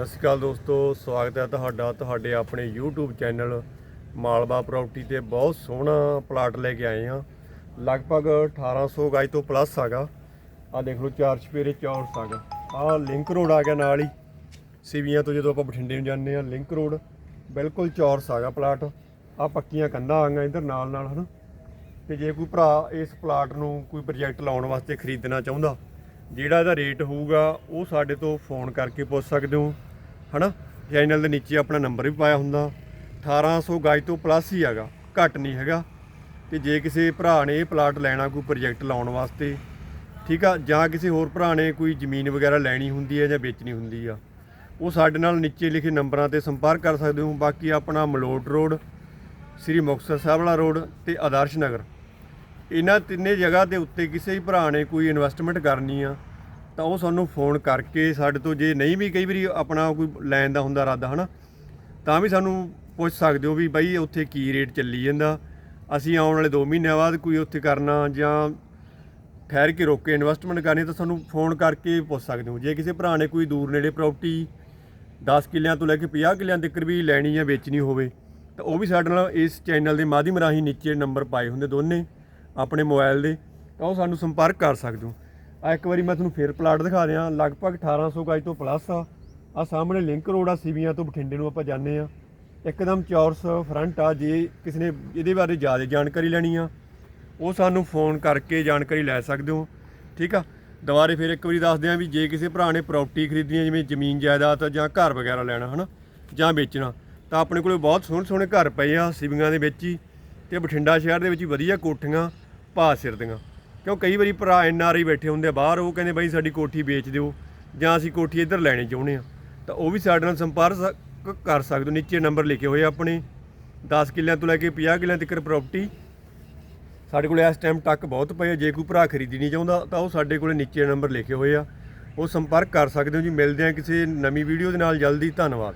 ਸਤਿ ਸ਼੍ਰੀ ਅਕਾਲ ਦੋਸਤੋ, ਸਵਾਗਤ ਹੈ ਤੁਹਾਡਾ ਤੁਹਾਡੇ ਆਪਣੇ YouTube ਚੈਨਲ ਮਾਲਵਾ ਪ੍ਰਾਪਰਟੀ ਤੇ ਬਹੁਤ ਸੋਹਣਾ ਪਲਾਟ ਲੈ ਕੇ ਆਏ ਹਾਂ। ਲਗਭਗ 1800 ਗਜ ਤੋਂ ਪਲੱਸ ਹੈਗਾ। ਆ ਦੇਖ ਲਓ, ਚਾਰ ਚਪੇਰੇ ਚੌਰਸ ਹੈਗਾ ਆ ਲਿੰਕ ਰੋਡ ਆ ਗਿਆ ਨਾਲ ਹੀ। ਸਿਵੀਆਂ ਤੋਂ ਜਦੋਂ ਆਪਾਂ ਬਠਿੰਡੇ ਨੂੰ ਜਾਂਦੇ ਆ ਲਿੰਕ ਰੋਡ ਬਿਲਕੁਲ ਚੌਰਸ ਹੈਗਾ ਪਲਾਟ। ਆ ਪੱਕੀਆਂ ਕੰਧਾਂ ਆਈਆਂ ਇਧਰ ਨਾਲ ਨਾਲ, ਹਨ? ਤੇ ਜੇ ਕੋਈ ਭਰਾ ਇਸ ਪਲਾਟ ਨੂੰ ਕੋਈ ਪ੍ਰੋਜੈਕਟ ਲਾਉਣ ਵਾਸਤੇ ਖਰੀਦਣਾ ਚਾਹੁੰਦਾ, ਜਿਹੜਾ ਇਹਦਾ ਰੇਟ ਹੋਊਗਾ, ਉਹ ਸਾਡੇ ਤੋਂ ਫੋਨ ਕਰਕੇ ਪੁੱਛ ਸਕਦੇ ਹੋ। ਹਨਾ? ਚੈਨਲ ਦੇ ਨੀਚੇ ਆਪਣਾ ਨੰਬਰ ਵੀ ਪਾਇਆ ਹੁੰਦਾ। 1800 ਗਜ ਤੋਂ ਪਲੱਸ ਹੀ ਹੈਗਾ, ਘੱਟ ਨਹੀਂ ਹੈਗਾ। ਤੇ ਜੇ ਕਿਸੇ ਭਰਾ ਨੇ ਇਹ ਪਲਾਟ ਲੈਣਾ ਕੋਈ ਪ੍ਰੋਜੈਕਟ ਲਾਉਣ ਵਾਸਤੇ, ਠੀਕ ਆ? ਜਾਂ ਕਿਸੇ ਹੋਰ ਭਰਾ ਨੇ ਕੋਈ ਜ਼ਮੀਨ ਵਗੈਰਾ ਲੈਣੀ ਹੁੰਦੀ ਹੈ ਜਾਂ ਵੇਚਣੀ ਹੁੰਦੀ ਆ, ਉਹ ਸਾਡੇ ਨਾਲ ਨੀਚੇ ਲਿਖੇ ਨੰਬਰਾਂ ਤੇ ਸੰਪਰਕ ਕਰ ਸਕਦੇ ਹੋ। ਬਾਕੀ ਆਪਣਾ ਮਲੋਟ ਰੋਡ, ਸ੍ਰੀ ਮੁਕਤਸਰ ਸਾਹਿਬ ਵਾਲਾ ਰੋਡ ਤੇ ਆਦਰਸ਼ ਨਗਰ। ਇਹਨਾਂ ਤਿੰਨੇ ਜਗ੍ਹਾ ਦੇ ਉੱਤੇ ਕਿਸੇ ਵੀ ਭਰਾ ਨੇ ਕੋਈ ਇਨਵੈਸਟਮੈਂਟ ਕਰਨੀ ਆ ਤਾਂ ਉਹ ਸਾਨੂੰ ਫੋਨ ਕਰਕੇ ਸਾਡੇ ਤੋਂ ਜੇ ਨਹੀਂ ਵੀ ਕਈ ਵਾਰੀ ਆਪਣਾ ਕੋਈ ਲੈਣ ਦਾ ਹੁੰਦਾ ਇਰਾਦਾ, ਹਨਾ, ਤਾਂ ਵੀ ਸਾਨੂੰ ਪੁੱਛ ਸਕਦੇ ਹੋ ਵੀ ਬਾਈ ਉੱਥੇ ਕੀ ਰੇਟ ਚੱਲੀ ਜਾਂਦਾ? ਅਸੀਂ ਆਉਣ ਵਾਲੇ 2 ਮਹੀਨਿਆਂ ਬਾਅਦ ਕੋਈ ਉੱਥੇ ਕਰਨਾ ਜਾਂ ਠਹਿਰ ਕੇ ਰੋਕ ਕੇ ਇਨਵੈਸਟਮੈਂਟ ਕਰਨੀ ਤਾਂ ਸਾਨੂੰ ਫੋਨ ਕਰਕੇ ਪੁੱਛ ਸਕਦੇ ਹੋ। ਜੇ ਕਿਸੇ ਭਰਾ ਨੇ ਕੋਈ ਦੂਰ ਨੇੜੇ ਪ੍ਰਾਪਰਟੀ 10 ਕਿੱਲਿਆਂ ਤੋਂ ਲੈ ਕੇ 50 ਕਿੱਲਿਆਂ ਤੱਕ ਵੀ ਲੈਣੀ ਜਾਂ ਵੇਚਣੀ ਹੋਵੇ, ਤਾਂ ਉਹ ਵੀ ਸਾਡੇ ਨਾਲ ਇਸ ਚੈਨਲ ਦੇ ਮਾਧਿਅਮ ਰਾਹੀਂ ਨੀਚੇ ਨੰਬਰ ਪਾਏ ਹੁੰਦੇ ਦੋਨੇ, ਆਪਣੇ ਮੋਬਾਈਲ ਦੇ, ਤਾਂ ਉਹ ਸਾਨੂੰ ਸੰਪਰਕ ਕਰ ਸਕਦੇ ਹੋ। ਆ ਇੱਕ ਵਾਰੀ ਮੈਂ ਤੁਹਾਨੂੰ ਫੇਰ ਪਲਾਟ ਦਿਖਾ ਦਿਆਂ। ਲਗਭਗ 1800 ਗਜ ਤੋਂ ਪਲੱਸ ਆ। ਆ ਸਾਹਮਣੇ ਲਿੰਕ ਰੋਡ ਆ ਸਿਵੀਆਂ ਤੋਂ ਬਠਿੰਡੇ ਨੂੰ ਆਪਾਂ ਜਾਂਦੇ ਆ ਇੱਕਦਮ ਚੌਰਸ ਫਰੰਟ ਆ, ਜੇ ਕਿਸੇ ਨੇ ਇਹਦੇ ਬਾਰੇ ਜ਼ਿਆਦਾ ਜਾਣਕਾਰੀ ਲੈਣੀ ਆ, ਉਹ ਸਾਨੂੰ ਫੋਨ ਕਰਕੇ ਜਾਣਕਾਰੀ ਲੈ ਸਕਦੇ ਹੋ। ਠੀਕ ਆ? ਦੁਬਾਰੇ ਫਿਰ ਇੱਕ ਵਾਰੀ ਦੱਸਦੇ ਆ ਵੀ ਜੇ ਕਿਸੇ ਭਰਾ ਨੇ ਪ੍ਰਾਪਰਟੀ ਖਰੀਦਣੀ ਹੈ ਜਿਵੇਂ ਜ਼ਮੀਨ ਜਾਇਦਾਦ ਜਾਂ ਘਰ ਵਗੈਰਾ ਲੈਣਾ, ਹਨਾ? ਜਾਂ ਵੇਚਣਾ, ਤਾਂ ਆਪਣੇ ਕੋਲੇ ਬਹੁਤ ਸੋਹਣੇ ਸੋਹਣੇ ਘਰ ਪਏ ਆ ਸਿਵੀਆਂ ਦੇ ਵਿੱਚ ਹੀ ਤੇ ਬਠਿੰਡਾ ਸ਼ਹਿਰ ਦੇ ਵਿੱਚ ਹੀ ਵਧੀਆ ਕੋਠੀਆਂ ਭਾ ਸਿਰ ਦੀਆਂ। ਕਿਉਂ ਕਈ ਵਾਰੀ ਭਰਾ ਐਨ ਆਰ ਆਈ ਬੈਠੇ ਹੁੰਦੇ ਆ ਬਾਹਰ, ਉਹ ਕਹਿੰਦੇ ਬਾਈ ਸਾਡੀ ਕੋਠੀ ਵੇਚ ਦਿਓ ਜਾਂ ਅਸੀਂ ਕੋਠੀ ਇੱਧਰ ਲੈਣੀ ਚਾਹੁੰਦੇ ਆ। ਤਾਂ ਉਹ ਵੀ ਸਾਡੇ ਨਾਲ ਸੰਪਰਕ ਕਰ ਸਕਦੇ ਹੋ। ਨੀਚੇ ਨੰਬਰ ਲਿਖੇ ਹੋਏ ਆ ਆਪਣੇ। 10 ਕਿੱਲਿਆਂ ਤੋਂ ਲੈ ਕੇ 50 ਕਿੱਲਿਆਂ ਤੱਕ ਪ੍ਰਾਪਰਟੀ ਸਾਡੇ ਕੋਲ ਇਸ ਟਾਈਮ ਟੱਕ ਬਹੁਤ ਪਏ ਆ। ਜੇ ਕੋਈ ਭਰਾ ਖਰੀਦੀ ਨਹੀਂ ਚਾਹੁੰਦਾ ਤਾਂ ਉਹ ਸਾਡੇ ਕੋਲੇ ਨੀਚੇ ਨੰਬਰ ਲਿਖੇ ਹੋਏ ਆ। ਉਹ ਸੰਪਰਕ ਕਰ ਸਕਦੇ ਹੋ ਜੀ। ਮਿਲਦੇ ਆ ਕਿਸੇ ਨਵੀਂ ਵੀਡੀਓ ਦੇ ਨਾਲ। ਜਲਦੀ, ਧੰਨਵਾਦ।